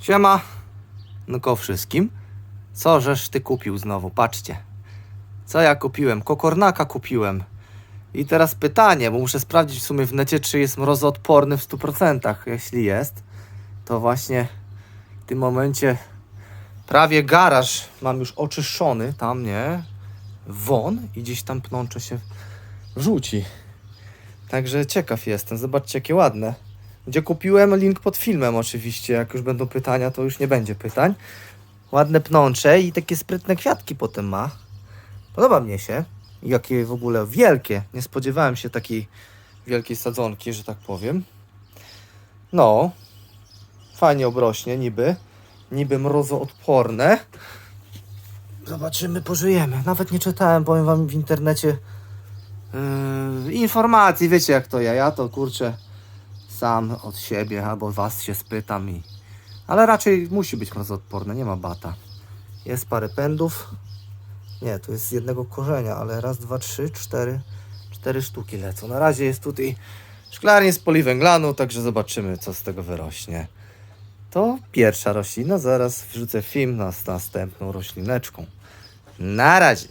Siema. No ko wszystkim. Co żeż ty kupił znowu? Patrzcie. Co ja kupiłem? Kokornaka kupiłem. I teraz pytanie, bo muszę sprawdzić w sumie w necie, czy jest mrozoodporny w 100%. Jeśli jest, to właśnie w tym momencie prawie garaż mam już oczyszczony. Tam, nie? Won i gdzieś tam pnącze się rzuci. Także ciekaw jestem. Zobaczcie, jakie ładne. Gdzie kupiłem, link pod filmem oczywiście. Jak już będą pytania, to już nie będzie pytań. Ładne pnącze i takie sprytne kwiatki potem ma. Podoba mnie się. Jakie w ogóle wielkie. Nie spodziewałem się takiej wielkiej sadzonki, że tak powiem. No. Fajnie obrośnie, niby. Niby mrozoodporne. Zobaczymy, pożyjemy. Nawet nie czytałem, powiem wam w internecie yy, informacji. Wiecie jak to ja. Ja to kurczę sam od siebie albo was się spytam i... Ale raczej musi być mrozoodporne, nie ma bata. Jest parę pędów. Nie, to jest z jednego korzenia, ale raz, dwa, trzy, cztery, cztery sztuki lecą. Na razie jest tutaj szklarnie z poliwęglanu, także zobaczymy co z tego wyrośnie. To pierwsza roślina, zaraz wrzucę film na następną roślineczką. Na razie.